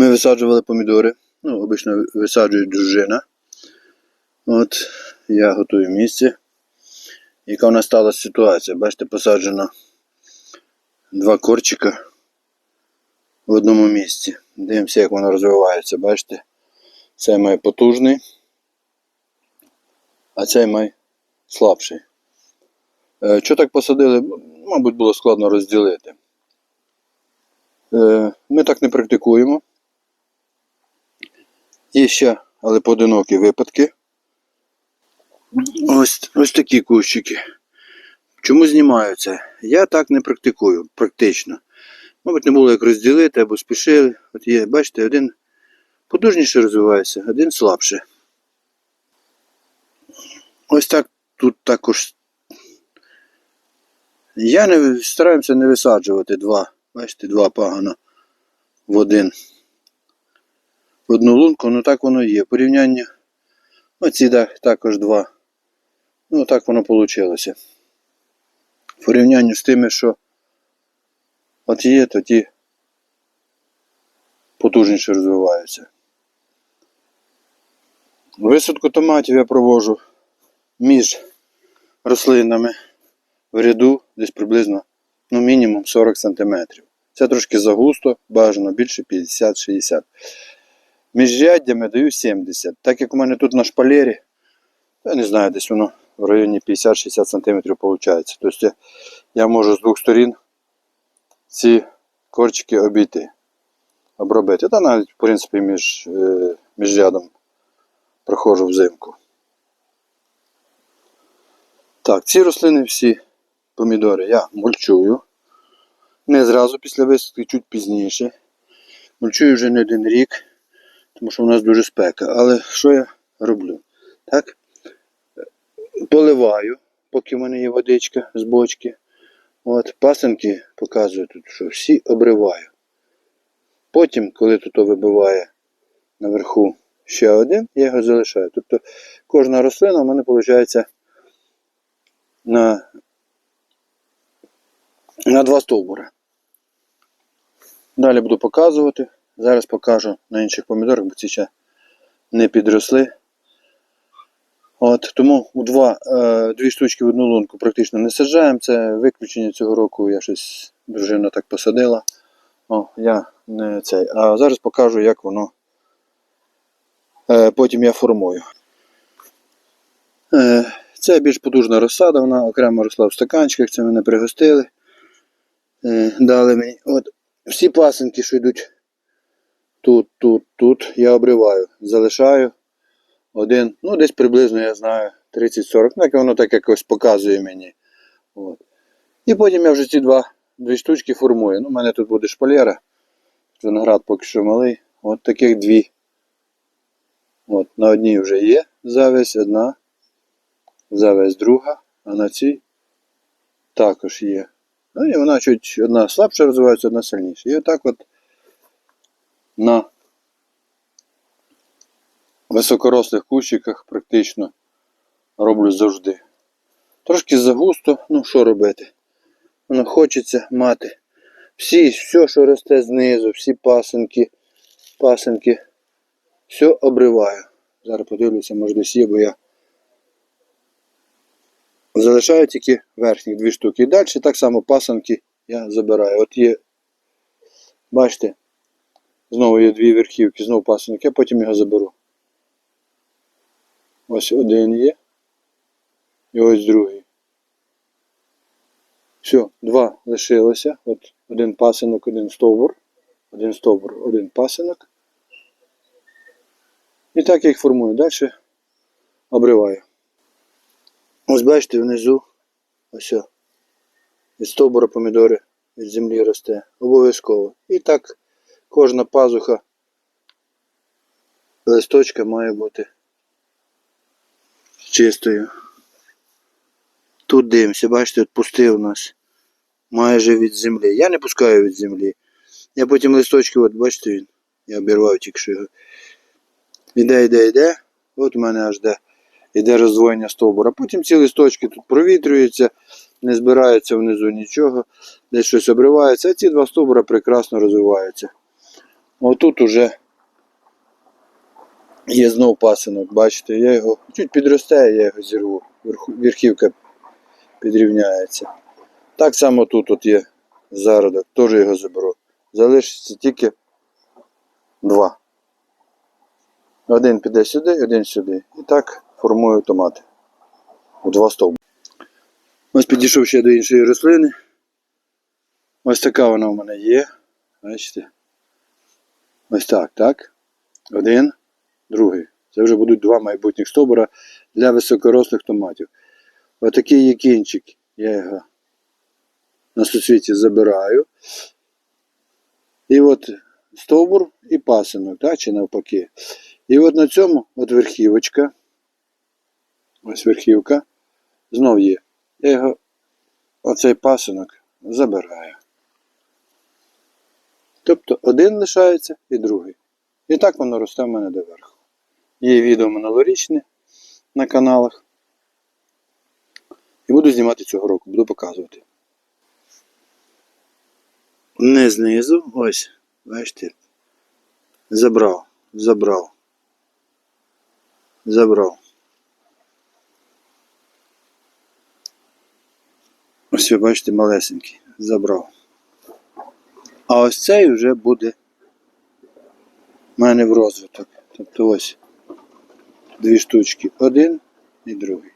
Ми висаджували помідори. Ну, обично висаджує дружина. От, я готую місце. Яка в нас сталася ситуація? Бачите, посаджено два корчика в одному місці. Дивимося, як воно розвивається. Бачите? Цей має потужний, а цей має слабший. Е, Що так посадили? Мабуть, було складно розділити. Е, Ми так не практикуємо. Є ще, але поодинокі випадки. Ось, ось такі кущики. Чому знімаються? Я так не практикую, практично. Мабуть, не було як розділити або спішили. От є, бачите, один потужніше розвивається, один слабше. Ось так тут також. Я не стараємося не висаджувати два. Бачите, два пагана в один. Одну лунку, ну так воно є. Порівняння. Оці да, також два. Ну так воно вийшло. В порівнянні з тими, що от є, то ті потужніше розвиваються. Висадку томатів я провожу між рослинами в ряду десь приблизно ну, мінімум 40 см. Це трошки загусто, бажано більше 50-60 Міжряддями даю 70. Так як у мене тут на шпалері, я не знаю, десь воно в районі 50-60 см виходить. Тобто я, можу з двох сторін ці корчики обійти, обробити. Та навіть, в принципі, між, е, між рядом проходжу взимку. Так, ці рослини всі помідори я мульчую. Не зразу після висадки, чуть пізніше. Мульчую вже не один рік, тому що у нас дуже спека. Але що я роблю? Так? Поливаю, поки в мене є водичка з бочки. От, пасенки показую тут, що всі обриваю. Потім, коли тут вибиває наверху ще один, я його залишаю. Тобто кожна рослина в мене виходить на, на два стовбури. Далі буду показувати. Зараз покажу на інших помідорах, бо ці ще не підросли. От, тому у два, е, дві штучки в одну лунку практично не саджаємо. Це виключення цього року. Я щось дружина так посадила. О, я не цей. А зараз покажу, як воно е, потім я формую. Е, це більш потужна розсада, вона окремо росла в стаканчиках, це мене пригостили. Е, дали мені. От, всі пасенки, що йдуть тут, тут, тут, я обриваю, залишаю один, ну десь приблизно я знаю 30-40, ну як воно так якось показує мені. От. І потім я вже ці два, дві штучки формую. Ну, у мене тут буде шпалера. Виноград поки що малий. От таких дві. От, на одній вже є завязь, одна, завязь друга, а на цій також є. Ну і вона чуть одна слабше розвивається, одна сильніше. І отак от на високорослих кущиках практично роблю завжди. Трошки загусто, ну що робити? Воно хочеться мати. Всі, все, що росте знизу, всі пасенки, пасенки, все обриваю. Зараз подивлюся, може десь є, бо я залишаю тільки верхні дві штуки. І далі так само пасанки я забираю. От є, бачите, знову є дві верхівки, знову пасанок, я потім його заберу. Ось один є. І ось другий. Все, два лишилося. От один пасинок, один стовбур. Один стовбур, один пасинок. І так я їх формую. Далі обриваю. Ось бачите, внизу ось від стовбура помідори від землі росте. Обов'язково. І так кожна пазуха листочка має бути чистою. Тут дивимося, бачите, от пустив у нас майже від землі. Я не пускаю від землі. Я потім листочки, от бачите він, я обірвав тільки що його. Іде, йде, йде. От у мене аж де йде роздвоєння стовбура. Потім ці листочки тут провітрюються, не збирається внизу нічого, десь щось обривається, а ці два стовбура прекрасно розвиваються. Отут уже є знов пасинок, бачите, я його чуть підросте, я його зірву. Верхівка підрівняється. Так само тут от є зародок, теж його заберу. Залишиться тільки два. Один піде сюди, один сюди. І так формую томати. У два стовби. Ось підійшов ще до іншої рослини. Ось така вона в мене є. Бачите? Ось так, так. Один, другий. Це вже будуть два майбутніх стовбура для високорослих томатів. Отакий є кінчик. Я його на суцвіті забираю. І от стовбур і пасинок, так, чи навпаки. І от на цьому от верхівочка. Ось верхівка. Знов є. Я його оцей пасинок забираю. Тобто один лишається і другий. І так воно росте в мене доверху. Є відео минулорічне на каналах. І буду знімати цього року, буду показувати. Не знизу, ось, бачите. Забрав, забрав. Забрав. Ось ви бачите, малесенький. Забрав. А ось цей вже буде в мене в розвиток. Тобто ось дві штучки. Один і другий.